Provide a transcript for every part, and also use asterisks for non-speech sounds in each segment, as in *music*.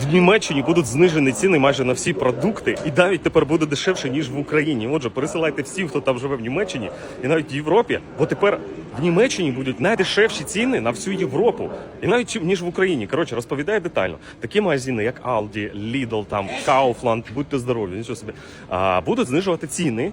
В Німеччині будуть знижені ціни майже на всі продукти, і навіть тепер буде дешевше ніж в Україні. Отже, пересилайте всі, хто там живе в Німеччині, і навіть в Європі, бо тепер в Німеччині будуть найдешевші ціни на всю Європу, і навіть ніж в Україні. Коротше, розповідаю детально. Такі магазини, як Aldi, Lidl, там Kaufland, будьте здорові, нічого собі, будуть знижувати ціни.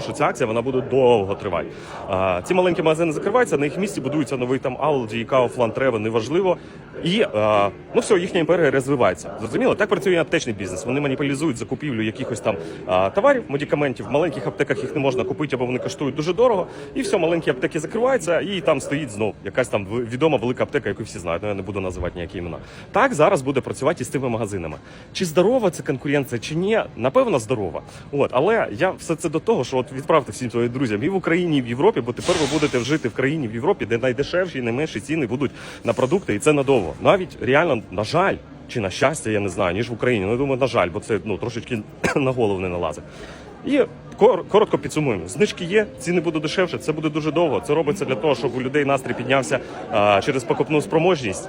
що ця акція вона буде довго тривати. Ці маленькі магазини закриваються, на їх місці будується новий там Aldi, Kaufland, Rewe, неважливо. І а, ну все, їхня імперія розвивається. Зрозуміло, так працює аптечний бізнес. Вони маніпулізують закупівлю якихось там а, товарів, медикаментів. В маленьких аптеках їх не можна купити, або вони коштують дуже дорого. І все, маленькі аптеки закриваються, і там стоїть знов якась там відома велика аптека, яку всі знають. Ну я не буду називати ніякі імена. Так зараз буде працювати і з тими магазинами. Чи здорова це конкуренція, чи ні? Напевно, здорова. От, але я все це до того, що от відправте всім своїм друзям і в Україні, і в Європі, бо тепер ви будете жити в країні в Європі, де найдешевші і найменші ціни будуть на продукти, і це надовго. Навіть реально, на жаль. Чи на щастя, я не знаю, ніж в Україні. Ну, я думаю, на жаль, бо це ну трошечки *clears throat* на голову не налазить. І коротко підсумуємо. Знижки є, ціни будуть дешевше. Це буде дуже довго. Це робиться для того, щоб у людей настрій піднявся через покупну спроможність.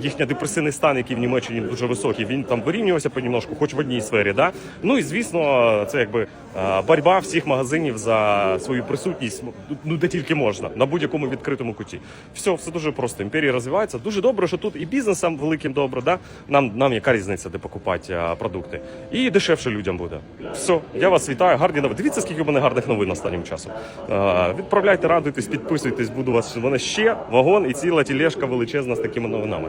Їхня депресивний стан, який в Німеччині дуже високий, він там вирівнювався понемножку, хоч в одній сфері. Да? Ну і звісно, це якби боротьба всіх магазинів за свою присутність, ну де тільки можна, на будь-якому відкритому куті. Все, все дуже просто. Імперія розвивається. Дуже добре, що тут і бізнесам великим добре. Да? Нам, нам яка різниця, де покупати продукти. І дешевше людям буде. Все, я вас вітаю. Гарні новини. Дивіться, скільки в мене гарних новин останнім часом. Відправляйте, радуйтесь, підписуйтесь. Буду вас. У ще вагон і ціла тілешка величезна з такими новинами.